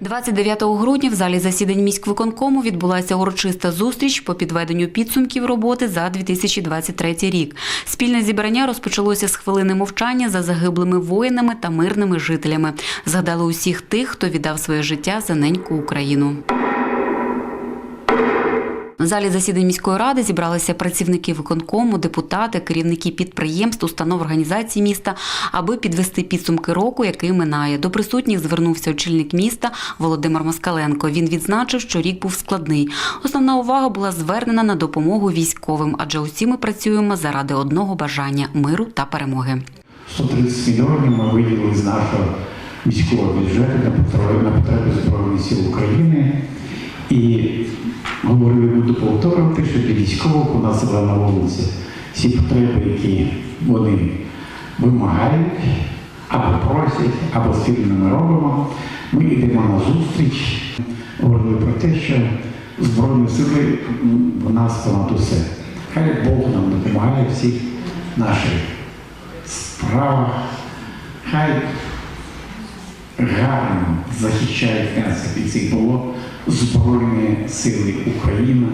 29 грудня в залі засідань міськвиконкому відбулася урочиста зустріч по підведенню підсумків роботи за 2023 рік. Спільне зібрання розпочалося з хвилини мовчання за загиблими воїнами та мирними жителями. Згадали усіх тих, хто віддав своє життя за неньку Україну. В залі засідань міської ради зібралися працівники виконкому, депутати, керівники підприємств, установ організацій міста, аби підвести підсумки року, який минає. До присутніх звернувся очільник міста Володимир Москаленко. Він відзначив, що рік був складний. Основна увага була звернена на допомогу військовим, адже усі ми працюємо заради одного бажання миру та перемоги. 130 мільйонів ми виділили з нашого міського бюджету на потреби, на потреби Збройних сил України. І буду повторювати, військових у нас на вулиці всі потреби, які вони вимагають, або просять, або спільно ми робимо. Ми йдемо на зустріч, говорили про те, що Збройні сили в нас понад усе. Хай Бог нам допомагає всіх наших справах, хай гарно захищають нас від цих було Збройні сили України.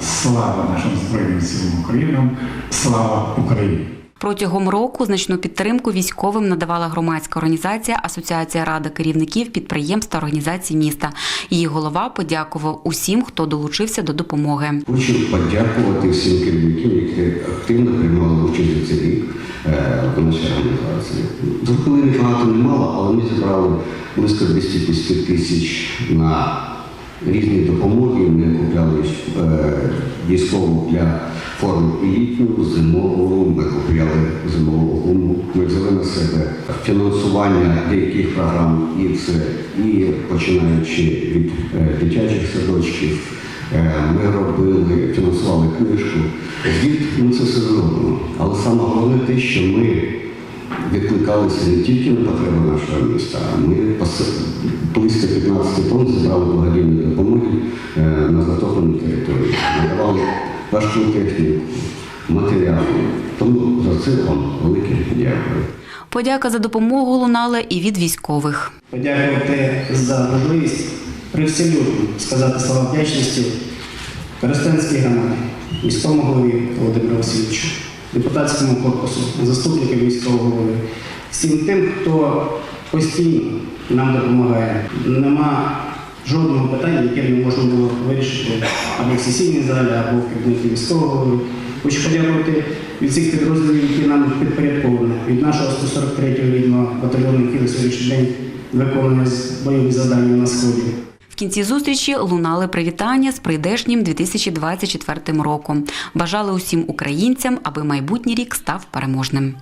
Слава нашим Збройним силам України! Слава Україні! Протягом року значну підтримку військовим надавала громадська організація Асоціація рада керівників підприємств та організацій міста. Її голова подякував усім, хто долучився до допомоги. Хочу подякувати всім керівникам, які активно приймали участь цей рік е, в нашій організації. Зробили багато, не мало, але ми зібрали близько 250 тисяч на різні допомоги. Ми купляли е, військову для форми і літню, зимову, ми купляли зимову гуму. Ми взяли на себе фінансування деяких програм і це і починаючи від е, дитячих садочків. Е, Ми робили, фінансували книжку. Звіт ми це все зробимо. Але саме головне те, що ми відкликалися не тільки на потреби нашого міста, а ми близько 15 тонн зібрали благодійної допомоги е, на затопленій території. Надавали важку техніку, матеріали. Тому за це вам велике дякую. Подяка за допомогу лунала і від військових. подякувати за можливість привселюдно сказати слова вдячності Коростенській громаді, міському голові Володимиру Васильовичу, депутатському корпусу, заступнику міського голови, всім тим, хто постійно нам допомагає. Нема жодного питання, яке не можна було вирішити або в сесійній залі, або в кабінеті міського голови. Хочу подякувати від всіх підрозділів, які нам підпорядковані, від нашого 143-го рідного батальйону, який на сьогоднішній день виконує бойові завдання на сході. В кінці зустрічі лунали привітання з прийдешнім 2024 роком. Бажали усім українцям, аби майбутній рік став переможним.